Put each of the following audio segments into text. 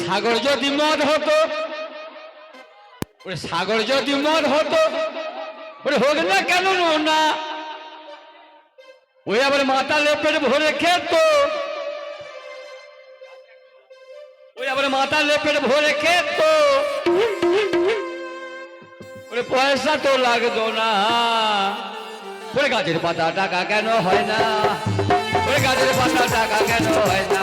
সাগর যদি মদ হতো সাগর যদি মদ হতো হোক না কেন না ওই আবার মাথা লেপের ভরে খেত। ওই আবার মাথা লেপের ভরে খেত। ওরে পয়সা তো লাগতো না। ওরে গাছের পাতা টাকা কেন হয় না? ওরে গাছের পাতা টাকা কেন হয় না?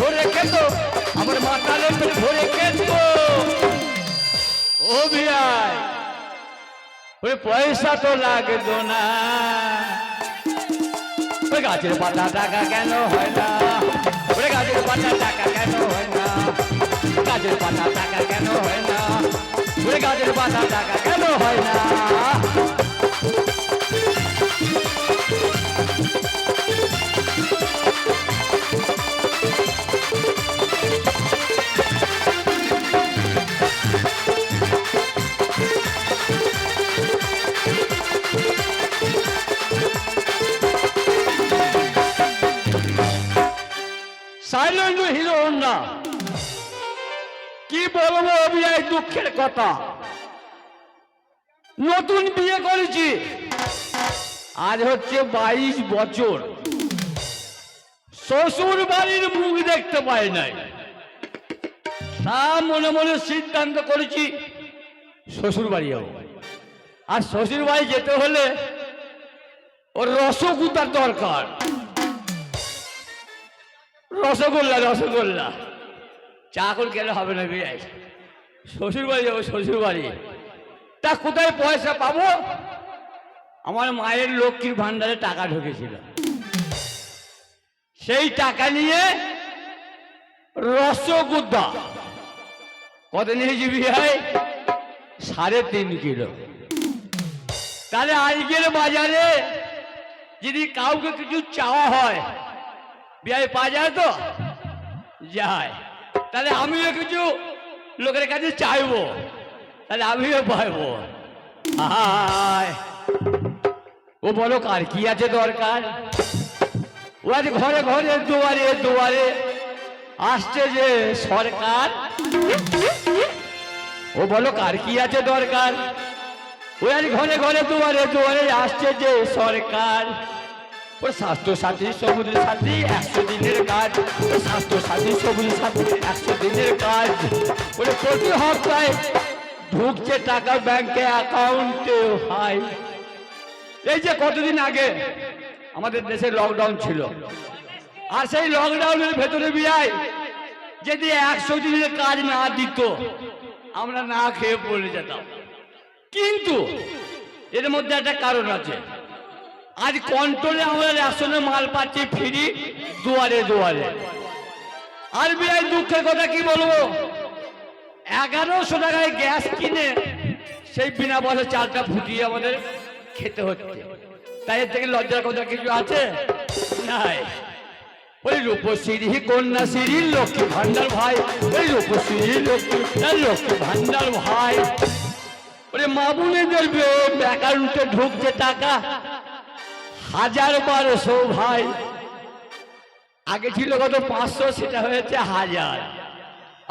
ভরে খেত, আমার মাথা লেপের ভরে খেত। ও বিয়াই ওরে পয়সা তো লাগতো না। ওই গাছের পাতা টাকা কেন হয় না? ওরে গাছের পাতা টাকা কেন হয় না? গাছের পাতা টাকা কেন হয় না? ওরে গাছের পাতা টাকা কেন হয় না? দুঃখের কথা। নতুন বিয়ে করেছি। আজ হচ্ছে বাইশ বছর। শ্বশুর বাড়ির মুখ দেখতে পাই নাই। মনে মনে সিদ্ধান্ত করেছি শ্বশুর বাড়ি যাব। আর শ্বশুর বাড়ি যেতে হলে ওর রসগুতার দরকার। রসগোল্লা রসগোল্লা। চা করে গেলে হবে না বিয়ে? শ্বশুর বাড়ি যাব শ্বশুর বাড়ি তা কোথায় পয়সা পাবো? আমার মায়ের লক্ষ্মীর ভান্ডারে টাকা ঢুকেছিল। সেই টাকা নিয়ে রসগোদ্দা কত নিয়েছি বিহাই? সাড়ে তিন কিলো। তাহলে আজকের বাজারে যদি কাউকে কিছু চাওয়া হয় বিয়ে পাওয়া যায় তো? যায়। তাহলে আমিও কিছু লোকের কাছে চাইব। তাহলে আমিও পাইবো। ও বলো, কার কি আছে দরকার? ও আজ ঘরে ঘরে, দুয়ারে দুয়ারে আসছে যে সরকার। ও বলো, কার কি আছে দরকার? ও আজ ঘরে ঘরে, দুয়ারে দুয়ারে আসছে যে সরকার। সাথী দিনের কাজ। সাথী দিনের কাজ। ঢুকছে টাকা ব্যাংকে অ্যাকাউন্টে হাই এই যে কতদিন আগে আমাদের দেশে লকডাউন ছিল। আর সেই লকডাউনের ভেতরে বিয়াই যদি একশো দিনের কাজ না দিত, আমরা না খেয়ে পড়ে যেতাম। কিন্তু এর মধ্যে একটা কারণ আছে। আজ কন্ট্রোলে আমরা রেশনে মাল পাচ্ছি ফ্রি, দুয়ারে দুয়ারে। আর বিরাই দুঃখের কথা কি বলব? এগারোশো টাকায় গ্যাস কিনে সেই বিনা পয়সা চালটা ফুটিয়ে আমাদের খেতে হচ্ছে। তাই এর থেকে লজ্জার কথা কিছু আছে? নাই। ওই রূপশ্রী, কন্যাশ্রী, লক্ষ্মী ভান্ডার ভাই। ওই রূপশ্রী, লক্ষ্মী লক্ষ্মী ভান্ডার ভাই। ওরে মা বোনেদের অ্যাকাউন্টে ঢুকছে টাকা। হাজার বারোশো ভাই আগে ছিল কত পাঁচশো, সেটা হয়েছে হাজার।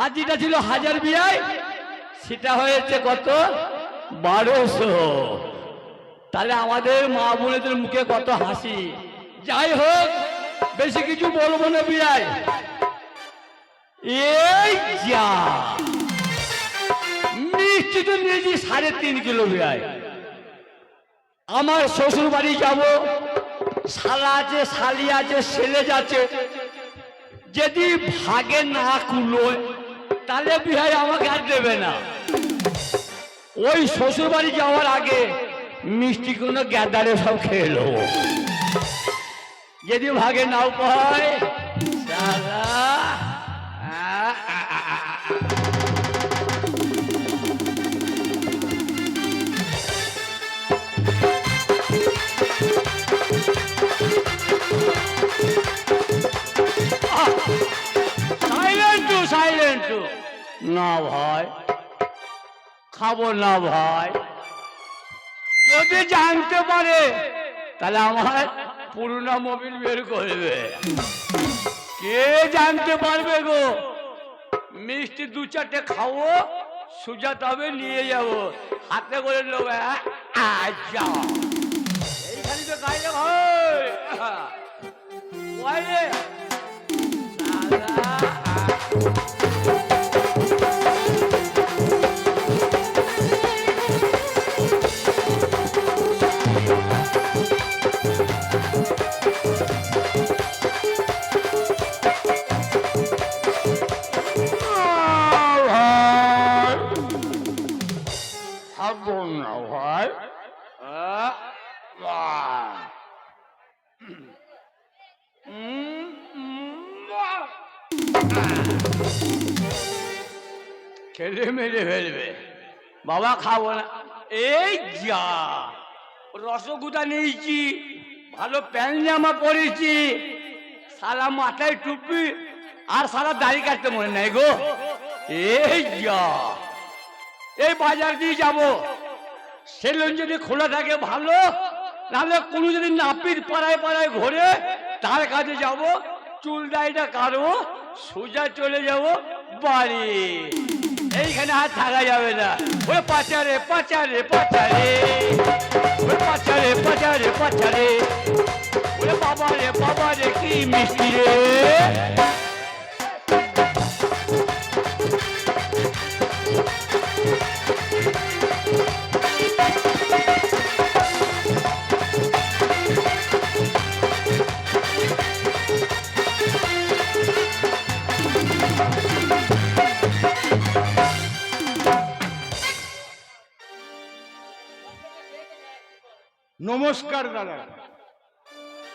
আর যেটা ছিল হাজার বিয়ায়, সেটা হয়েছে কত বারোশো। তাহলে আমাদের মা বোনেদের মুখে কত হাসি। যাই হোক, বেশি কিছু বলব না বিয়ায়। এই যা। মিষ্টি তো নিয়েছি সাড়ে তিন কিলো বিয়ায়। আমার শ্বশুর বাড়ি যাব। শালা আছে শালি আছে ছেলে আছে যদি ভাগে না কুলোয় তাহলে বিহাই আমাকে আর দেবে না। ওই শ্বশুর বাড়ি যাওয়ার আগে মিষ্টি কোনো গ্যাদারে সব খেয়ে নেব। যদি ভাগে নাও পায় না ভাই। খাব না ভাই। যদি জানতে পারে, তাহলে আমার পুরোনো মোবিল বের করবে কে জানতে পারবে গো? মিষ্টি দু চারটে খাব, সুজা তবে নিয়ে যাব। হাতে করে নেব হ্যাঁ? আচ্ছা এইখানে তো গাইলে ভাই শালা খেলে ফেলবে। বাবা খাব না। এই যা রসগুদা নিয়েছি, ভালো প্যান্ট জামা পরেছি, সারা মাথায় টুপি, আর সারা দাড়ি কাটতে মনে নাই গো। এই যা, এই বাজার দিয়ে যাব। সেলুন যদি খোলা থাকে ভালো, নাহলে কোনো যদি নাপিত পাড়ায় পাড়ায় ঘোরে, তার কাছে যাব। চুল দাড়িটা কাটবো। সোজা চলে যাব বাড়ি। এইখানে হাত থাকা যাবে না। ওই পাচারে পাচারে পাচারে। ওই পাচারে পাচারে পাচারে। ওরে বাবা রে বাবা রে কি মিষ্টি রে। নমস্কার, দাদা।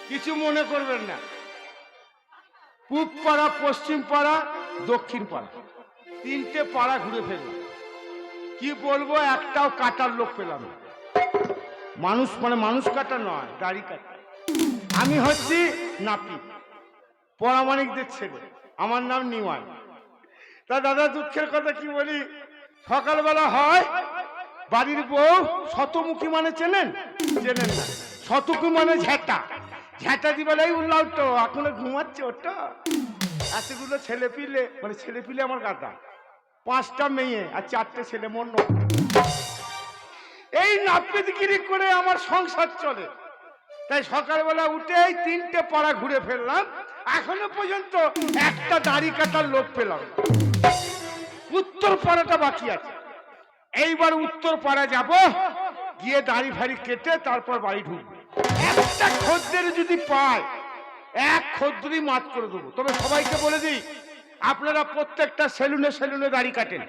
কিছু মনে করবেন না। পূব পাড়া পশ্চিম পাড়া দক্ষিণ পাড়া তিনটে পাড়া ঘুরে ফেললাম। কি বলব, একটাও কাটার লোক পেলাম মানুষ মানে মানুষ কাটা নয় গাড়ি কাটা। আমি হচ্ছি নাপি পরামানিকদের ছেলে। আমার নাম নিমাই তা দাদা, দুঃখের কথা কি বলি? সকালবেলা হয় বাড়ির বউ শতমুখী মানে চেনেন? চেনেন না। শতমুখী মানে ঝ্যাঁটা ঝ্যাঁটা দিবেলাই উঠলাম তো এখনও ঘুমাচ্ছে ওটা এতগুলো ছেলে পিলে মানে ছেলে পিলে আমার গাদা। পাঁচটা মেয়ে আর চারটে ছেলে, মন এই নাপিতগিরি করে আমার সংসার চলে। তাই সকালবেলা উঠে এই তিনটে পাড়া ঘুরে ফেললাম। এখনও পর্যন্ত একটা দাড়ি কাটার লোক পেলাম উত্তর পাড়াটা বাকি আছে। এইবার উত্তর পাড়া যাব, গিয়ে দাড়ি ফাড়ি কেটে তারপর বাড়ি ঢুকবো। একটা খদ্দের যদি পায় এক খদ্দরই মাত করে দেবো। তবে সবাইকে বলে দিই, আপনারা প্রত্যেকটা সেলুনে সেলুনে দাড়ি কাটেন।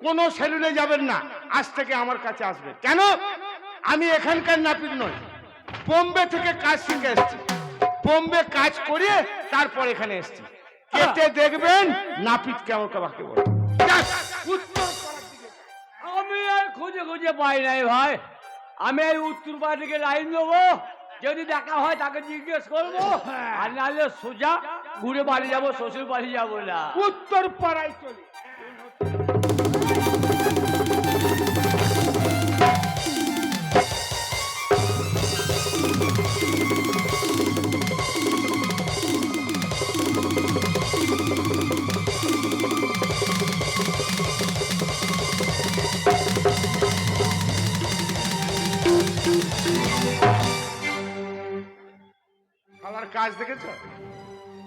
কোনো সেলুনে যাবেন না, আজ থেকে আমার কাছে আসবেন কেন? আমি এখানকার নাপিত নই। বোম্বে থেকে কাজ শিখে এসেছি। বোম্বে কাজ করে তারপর এখানে এসেছি। কেটে দেখবেন নাপিত কেমন কাবাকে বলে। উত্তর। আমি আর খুঁজে খুঁজে পাই নাই ভাই। আমি এই উত্তর পাড়া লাইন দেবো। যদি দেখা হয় তাকে জিজ্ঞেস করব। আর নাহলে সোজা ঘুরে বাড়ি যাব, শ্বশুর বাড়ি যাব না। উত্তর পাড়ায় চলে। কাজ দেখেছ?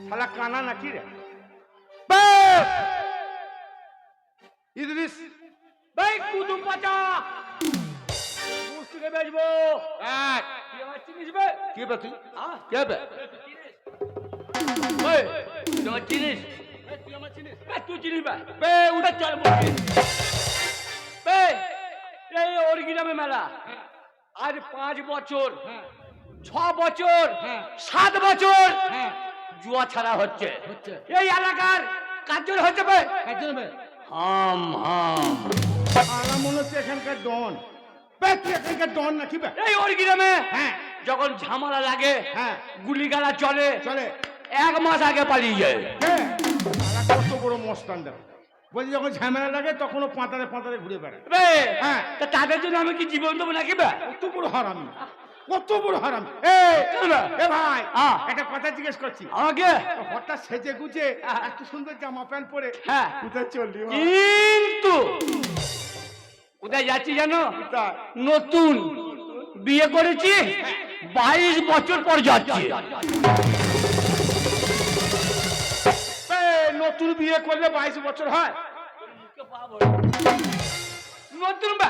শালা কানা নাকি রে? বে! ইদ্রিস ভাই কুতুম পাচা। বেচবো। এক আমার চিনিস বে? কি বে তুই? হ্যাঁ? কে বে? ওই, তুই আমার চিনিস? তুই আমার চিনিস? তুই চিনিস বে? বে উঠে। চল মুখে বে। এই অরিজিনামে মেলা। আজ পাঁচ বছর ছ বছর হ্যাঁ। সাত বছর হ্যাঁ। জুয়া ছাড়া হচ্ছে। হচ্ছে। এই এলাকার বে একজন বে হাম হাম। আমার মনে হচ্ছে এখানকার ডন। তুই এখানকার ডন নাকি এই ওর গ্রামে হ্যাঁ। যখন ঝামেলা লাগে হ্যাঁ। গুলিগালা চলে চলে। এক মাস আগে পালিয়ে যায়। হ্যাঁ। কত বড় মস্তান বলছি যখন ঝামেলা লাগে তখনও পাতারে পাতারে ঘুরে বেড়ায়। হ্যাঁ। তা তাদের জন্য আমি কি জীবন দেবো নাকি বে? কত বড় হারামি। কত বড় হারামি। এ এ ভাই। একটা কথা জিজ্ঞেস করছি। আমাকে হঠাৎ সেজে গুজে। এত সুন্দর জামা প্যান্ট পরে হ্যাঁ। কোথায় চললি কিন্তু কোথায় যাচ্ছি জানো? নতুন বিয়ে করেছি বাইশ বছর পর যাচ্ছি। নতুন বিয়ে করলে বাইশ বছর হয়। নতুন বা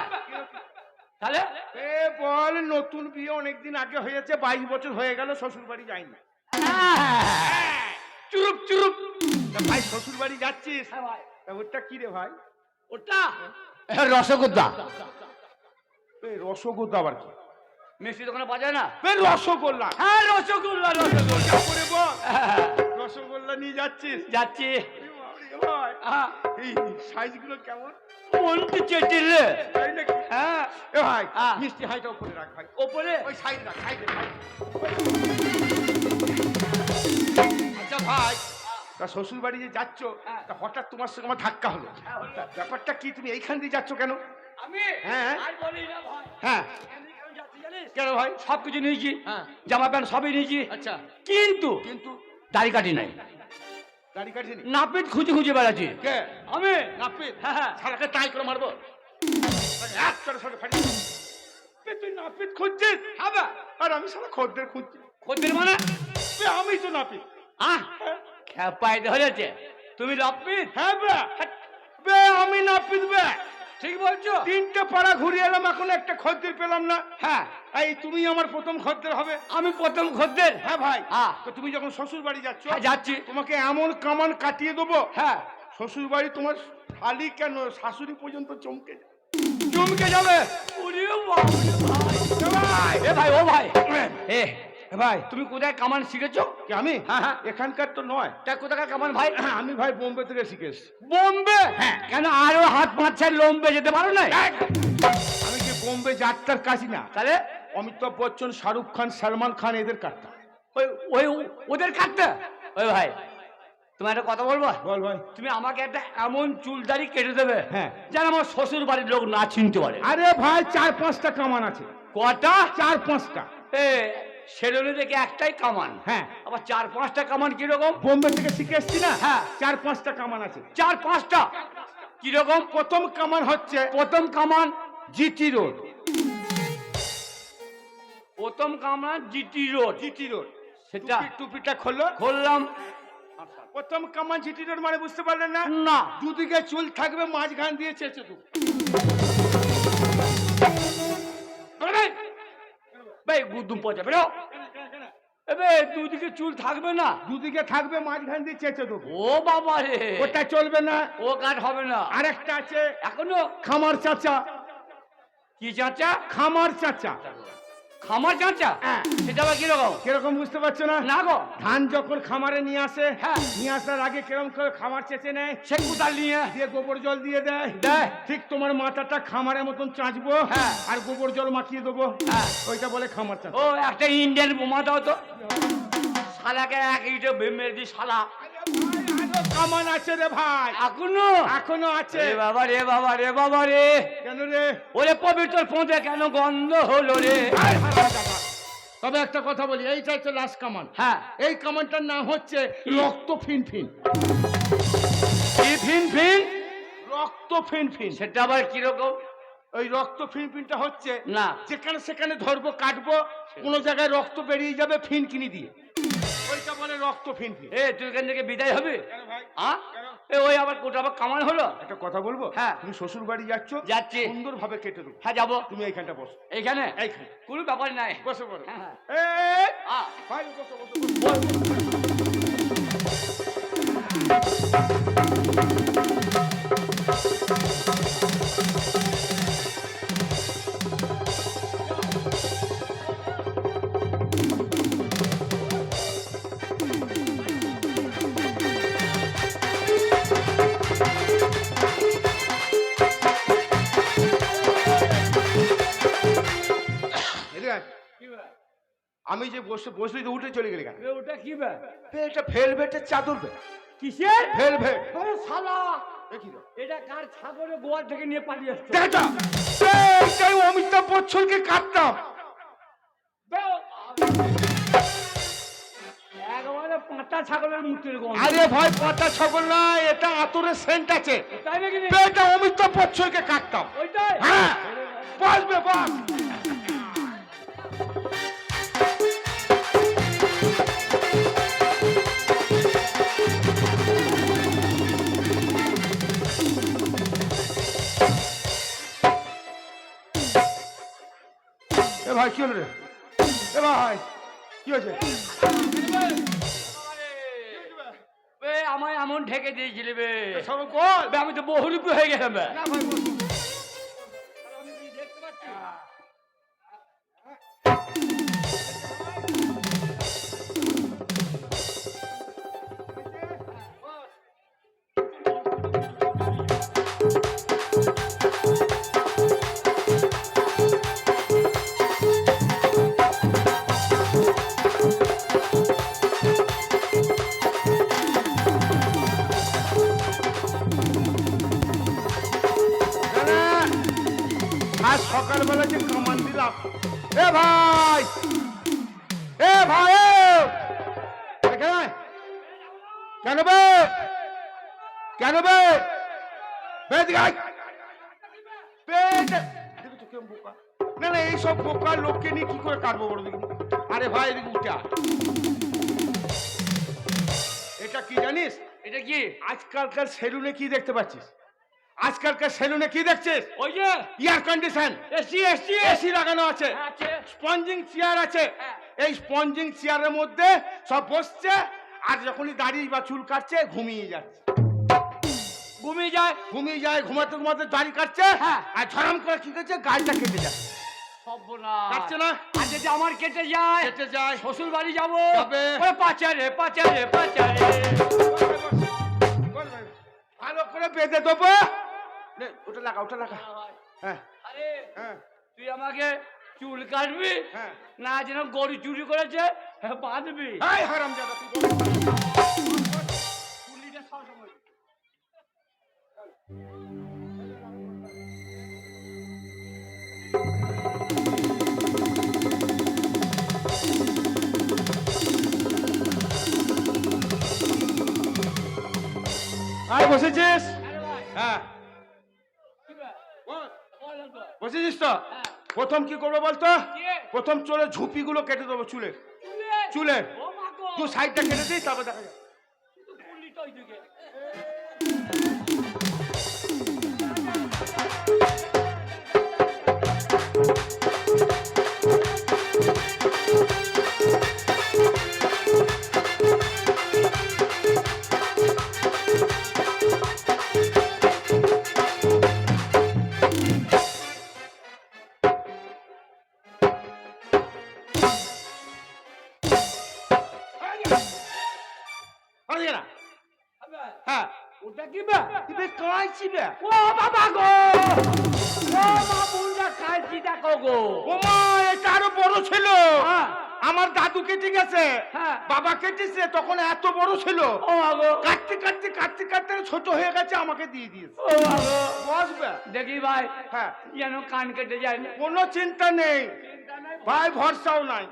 তাহলে? এ বল নতুন বিয়ে অনেকদিন আগে হয়েছে বাইশ বছর হয়ে গেল শ্বশুর বাড়ি যাইনি। হ্যাঁ। চুরুপ চুরুপ। ভাই শ্বশুর বাড়ি যাচ্ছিস তা ওটা কি রে ভাই? ওটা রসগোল্লা। এ, রসগোল্লা আবার কি? মিষ্টি দোকানে পাওয়া যায় না? এ, রসগোল্লা। হ্যাঁ রসগোল্লা রসগোল্লা। করে বল? হ্যাঁ, রসগোল্লা নিয়ে যাচ্ছিস? যাচ্ছি। ভাই হ্যাঁ, এই সাইজগুলো কেমন? মনটি চেটিলে তাই নাকি? হ্যাঁ। এ ভাই হ্যাঁ। মিষ্টি হাইটা উপরে রাখ ভাই। ওপরে ওই সাইড রাখ সাইডে আচ্ছা ভাই তা শ্বশুর বাড়ি যে যাচ্ছ হ্যাঁ। তা হঠাৎ তোমার সঙ্গে আমার ধাক্কা হলো। ব্যাপারটা কি তুমি এইখান দিয়ে যাচ্ছ কেন? আমি? হ্যাঁ। হ্যাঁ। কেন ভাই? সব কিছু নিয়েছি। হ্যাঁ। জামা প্যান্ট সবই নিয়েছি। আচ্ছা। কিন্তু কিন্তু? দাড়ি কাটি নাই। দাড়ি কাটছিনি? নাপিত খুঁজে খুঁজে বেড়াচ্ছি। কে? আমি। নাপিত? হ্যাঁ হ্যাঁ। শালাকে তাই করে মারবো? এক করে সাথে ফাটি তুই নাপিত খুঁজছিস? হ্যাঁ আর আমি সারা খদ্দের খুঁজছি। খদ্দের মানে? আমি তো নাপিত। আহ খেপাই ধরেছে। তুমি নাপিত? হ্যাঁ বে। বে আমি নাপিত বে। ঠিক বলছো। তিনটে পাড়া ঘুরিয়ে এলাম এখন একটা খদ্দের পেলাম না। হ্যাঁ। এই তুমি আমার প্রথম খদ্দের হবে। আমি প্রথম খদ্দের? হ্যাঁ ভাই। হ্যাঁ। তো তুমি যখন শ্বশুর বাড়ি যাচ্ছ হ্যাঁ, যাচ্ছি। তোমাকে এমন কামান কাটিয়ে দেবো হ্যাঁ। শ্বশুর বাড়ি তোমার শালি কেন? শাশুড়ি পর্যন্ত চমকে যায়। চমকে যাবে? ভাই। এ ভাই ও ভাই। এ ভাই তুমি কোথায় কামান শিখেছো? কি আমি? হ্যাঁ, হ্যাঁ। এখানকার তো নয়। তা কোথাকার কামান ভাই? আমি ভাই বোম্বে থেকে শিখেছি বোম্বে? হ্যাঁ। কেন আরও হাত পাঁচ লোম্বে যেতে পারো না আমি কি বোম্বে যাত্রার কাছি না? তাহলে? অমিতাভ বচ্চন শাহরুখ খান সালমান খান এদের কাটতাম ওই ওই ওদের কাটতে ওই ভাই তোমার একটা কথা বলব? বল ভাই। তুমি আমাকে একটা এমন চুলদারি কেটে দেবে হ্যাঁ। যেন আমার শ্বশুর বাড়ির লোক না চিনতে পারে। আরে ভাই চার পাঁচটা কামান আছে। কটা? চার পাঁচটা। এ সেলুনে দেখে একটাই কামান। হ্যাঁ। আবার চার পাঁচটা কামান কীরকম? বোম্বে থেকে শিখে এসছি না? হ্যাঁ। চার পাঁচটা কামান আছে। চার পাঁচটা? কীরকম? প্রথম কামান হচ্ছে প্রথম কামান জিটি রোড। প্রথম কামান জিটি রোড। GT road. সেটা টুপিটা খোলো। খুললাম। প্রথম কামান জিটি রোড মানে বুঝতে পারলেন না? না। দুদিকে চুল থাকবে মাঝখান দিয়ে চেঁচে দেবো ভাই গুদুম পচা বেরো। এবে দুদিকে চুল থাকবে না। দুদিকে থাকবে মাঝখান দিয়ে চেঁচে দেবো ও বাবা রে। ওটা চলবে না। ও কাট হবে না। আরেকটা আছে। এখনও? খামার চাচা। কি চাচা? খামার চাচা। খামার চাচা? হ্যাঁ। সেটা আবার কীরকম? কীরকম বুঝতে পারছ না? না গো। ধান যখন খামারে নিয়ে আসে হ্যাঁ। নিয়ে আসার আগে কীরকম করে খামার চেঁচে নেয়? সে কোদাল নিয়ে। দিয়ে গোবর জল দিয়ে দেয়। দেয়। ঠিক তোমার মাথাটা খামারের মতন চাঁচবো হ্যাঁ। আর গোবর জল মাখিয়ে দেবো। হ্যাঁ। ওইটা বলে খামার চাঁচ। ও একটা ইন্ডিয়ান বোমা দাও তো। শালাকে এক ইটে মেরে দি শালা। কামান আছে রে ভাই? এখনও? এখনও আছে। রে বাবা রে বাবা রে বাবা রে। কেন রে? ওরে পবিত্র পৌঁছে কেন গন্ধ হলো রে? তবে একটা কথা বলি এইটা হচ্ছে লাস্ট কামান। হ্যাঁ। এই কামানটার নাম হচ্ছে রক্ত ফিন ফিন কি ফিন ফিন রক্ত ফিন ফিন সেটা আবার কীরকম? ওই রক্ত ফিন ফিনটা হচ্ছে না। যেখানে সেখানে ধরবো কাটবো কোনো জায়গায় রক্ত বেরিয়ে যাবে ফিন কিনি দিয়ে। ওইটা বলে রক্ত ফিন ফিন এ তুই এখান থেকে বিদায় হবে? এ ওই আবার কোটা আবার কামান হলো? একটা কথা বলব? হ্যাঁ। তুমি শ্বশুর বাড়ি যাচ্ছ যাচ্ছি। সুন্দর ভাবে কেটে দেবো। হ্যাঁ যাব। তুমি এইখানটা বসো। এইখানে? এইখানে। কোনো ব্যাপার নাই। বসে হ্যাঁ, ভাই, বসো, বসো, বসো। বসে বসলি তো উঠে চলে গেলি কেন? ওটা কি বে এটা ভেলভেটের চাদর বে। কিসের? ভেলভেট। আরে শালা! রে? এটা কার ছাগলের গোয়াল থেকে নিয়ে পালিয়ে আসছে? দেখা এইটাই অমিতাভ বচ্চনকে কাটতাম। একবারে পাঁচটা ছাগলের মুখের গন্ধ। আরে ভাই পাতা ছাগল না এটা আতরের সেন্ট আছে। তাই নাকি? এটা অমিতাভ বচ্চনকে কাটতাম। ওইটাই? হ্যাঁ বস বে বস। ভাই কি হলো রে? এ ভাই কি হয়েছে? আমায় এমন ঢেকে দিয়েছিলি বে। সব কল বে, আমি তো বহুরূপী হয়ে গেলাম না ভাই কেন বে? কেন বে। না না এইসব বোকা লোককে নিয়ে কি করে কাটবো বড় দেখি। আরে ভাই এদিকে উঠে। এটা কি জানিস? এটা কি? আজকালকার সেলুনে কি দেখতে পাচ্ছিস? আজকালকার সেলুনে কি দেখছিস? ওই যে। Air condition AC AC AC লাগানো আছে। স্পঞ্জিং চেয়ার আছে। হ্যাঁ। এই স্পঞ্জিং চেয়ারের মধ্যে সব বসছে। আর যখনই দাড়ি বা চুল কাটছে ঘুমিয়ে যাচ্ছে। ঘুমিয়ে যায়? ঘুমিয়ে যায় ঘুমাতে ঘুমাতে দাড়ি কাটছে হ্যাঁ। আর ঝরাম করে কি করছে গাড়িটা কেটে যাচ্ছে। কাটছে না? আর যদি আমার কেটে যায় কেটে যায়। শ্বশুর বাড়ি যাব? যাবে। ওরে পাচারে পাচারে পাচারে। ভালো করে বেঁধে দেবো। ওটা লাগা ওটা লাগা। হ্যাঁ। আরে হ্যাঁ। তুই আমাকে চুল কাটবি? হ্যাঁ। না যেন গরু চুরি করেছে হ্যাঁ, বাঁধবি। হারাম জাদা আয় বসেছিস? হ্যাঁ। বসেছিস তো? হ্যাঁ। প্রথম কি করব বলতো? প্রথম চলে ঝুপিগুলো কেটে দেবো চুলে। চুলের চুলে। তুই সাইডটা কেটে দিই তারপর দেখা যাবে। ওটা কি বে? বে ও বাবা গো! ও মা বুড়া কালচিটা কো গো? ওমা এটা আরও বড় ছিল। আমার দাদু কেটে গেছে। হ্যাঁ। বাবা কেটেছে তখন এত বড় ছিল। কাটতে কাটতে কাটতে কাটতে ছোট হয়ে গেছে আমাকে দিয়ে দিয়েছে। মা বসবে? দেখি ভাই হ্যাঁ যেন কান কেটে যায় না। কোনো চিন্তা নেই। ভাই ভরসাও নাই।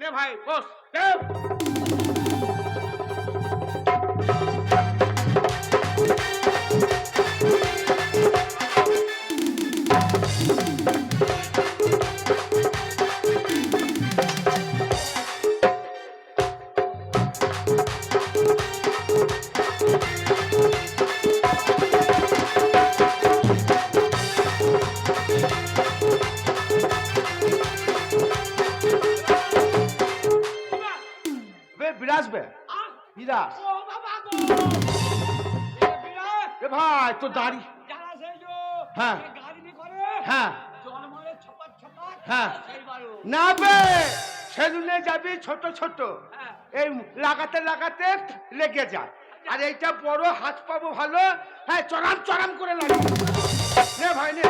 নে। ভাই বস। এ ভাই তো দাড়ি হ্যাঁ। হ্যাঁ। হ্যাঁ। না বে সেলুনে যাবি ছোট ছোট। হ্যাঁ। এই লাগাতে লাগাতে লেগে যায় আর এইটা বড় হাত পাবো ভালো। হ্যাঁ চড়াম চড়াম করে লাগে নে ভাই নে।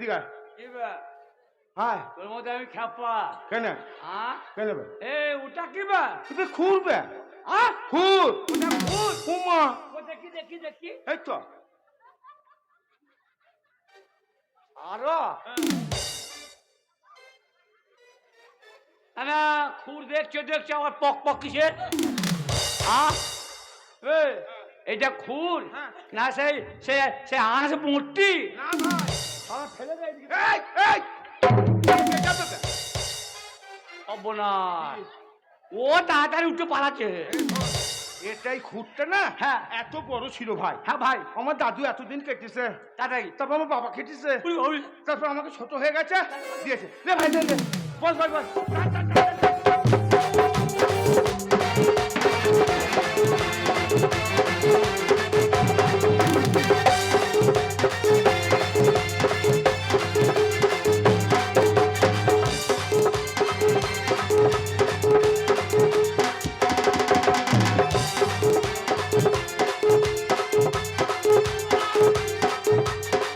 এদিকে আয়। তোর মধ্যে আমি খেপা কেন? হ্যাঁ কেন এ ওটা কি বা। তুই খুঁড়বে খুঁড় ওটা ভূত উমা দেখি দেখি দেখি। এই তো। আরও? না খুর দেখছে দেখছে আমার পক পক কিসের? এটা খুর? হ্যাঁ। না সেই সে সে আঁশ মূর্তি? না ভাই অবনাশ। ও তাড়াতাড়ি উঠে পালাচ্ছে। এটাই খুঁড়তে না? হ্যাঁ। এত বড় ছিল ভাই। হ্যাঁ ভাই। আমার দাদু এতদিন কেটেছে। তাড়াতাড়ি। তারপর আমার বাবা কেটেছে। তারপর আমাকে ছোট হয়ে গেছে। দিয়েছে। লে ভাই বস বস বস।